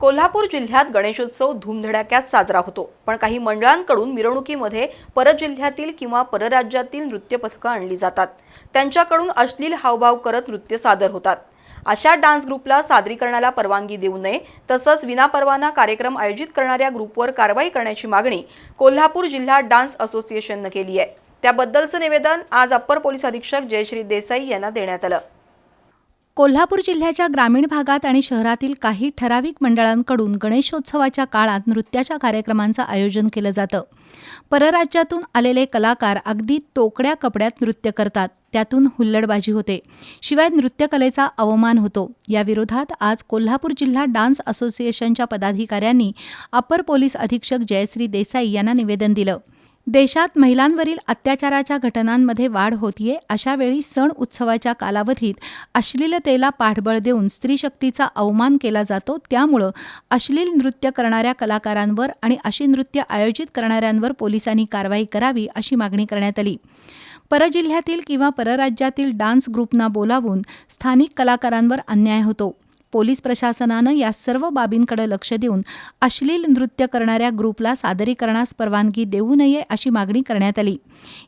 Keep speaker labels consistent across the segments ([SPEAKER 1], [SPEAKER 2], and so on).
[SPEAKER 1] कोल्हापूर जिल्ह्यात गणेशोत्सव धूमधडाक्यात साजरा होतो. पण काही मंडळांकडून मिरवणुकीमध्ये परजिल्ह्यातील किंवा परराज्यातील नृत्य पथकं आणली जातात. त्यांच्याकडून अश्लील हावभाव करत नृत्य सादर होतात. अशा डान्स ग्रुपला सादरीकरणाला परवानगी देऊ नये तसंच विनापरवाना कार्यक्रम आयोजित करणाऱ्या ग्रुपवर कारवाई करण्याची मागणी कोल्हापूर जिल्हा डान्स असोसिएशननं केली आहे. त्याबद्दलचं निवेदन आज अप्पर पोलीस अधीक्षक जयश्री देसाई यांना देण्यात आलं.
[SPEAKER 2] कोल्हापूर जिल्ह्याच्या ग्रामीण भागात आणि शहरातील काही ठराविक मंडळांकडून गणेशोत्सवाच्या काळात नृत्याच्या कार्यक्रमांचं आयोजन केलं जातं. परराज्यातून आलेले कलाकार अगदी तोकड्या कपड्यात नृत्य करतात. त्यातून हुल्लडबाजी होते. शिवाय नृत्यकलेचा अवमान होतो. याविरोधात आज कोल्हापूर जिल्हा डान्स असोसिएशनच्या पदाधिकाऱ्यांनी अप्पर पोलीस अधीक्षक जयश्री देसाई यांना निवेदन दिलं. देशात महिलांवरील अत्याचाराच्या घटनांमध्ये वाढ होतीये अशा वेळी सण उत्सवाच्या कालावधीत अश्लीलतेला पाठबळ देऊन स्त्रीशक्तीचा अवमान केला जातो. त्यामुळं अश्लील नृत्य करणाऱ्या कलाकारांवर आणि अशी नृत्य आयोजित करणाऱ्यांवर पोलिसांनी कारवाई करावी अशी मागणी करण्यात आली. परजिल्ह्यातील किंवा परराज्यातील डान्स ग्रुपना बोलावून स्थानिक कलाकारांवर अन्याय होतो. पोलीस प्रशासनानं या सर्व बाबींकडे लक्ष देऊन अश्लील नृत्य करणाऱ्या ग्रुपला सादरीकरणास परवानगी देऊ नये अशी मागणी करण्यात आली.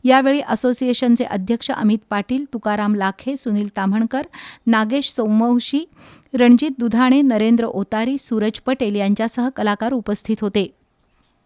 [SPEAKER 2] यावेळी असोसिएशनचे अध्यक्ष अमित पाटील तुकाराम लाखे सुनील ताम्हणकर नागेश सोमवंशी रणजित दुधाणे नरेंद्र ओतारी सूरज पटेल यांच्यासह कलाकार उपस्थित होते.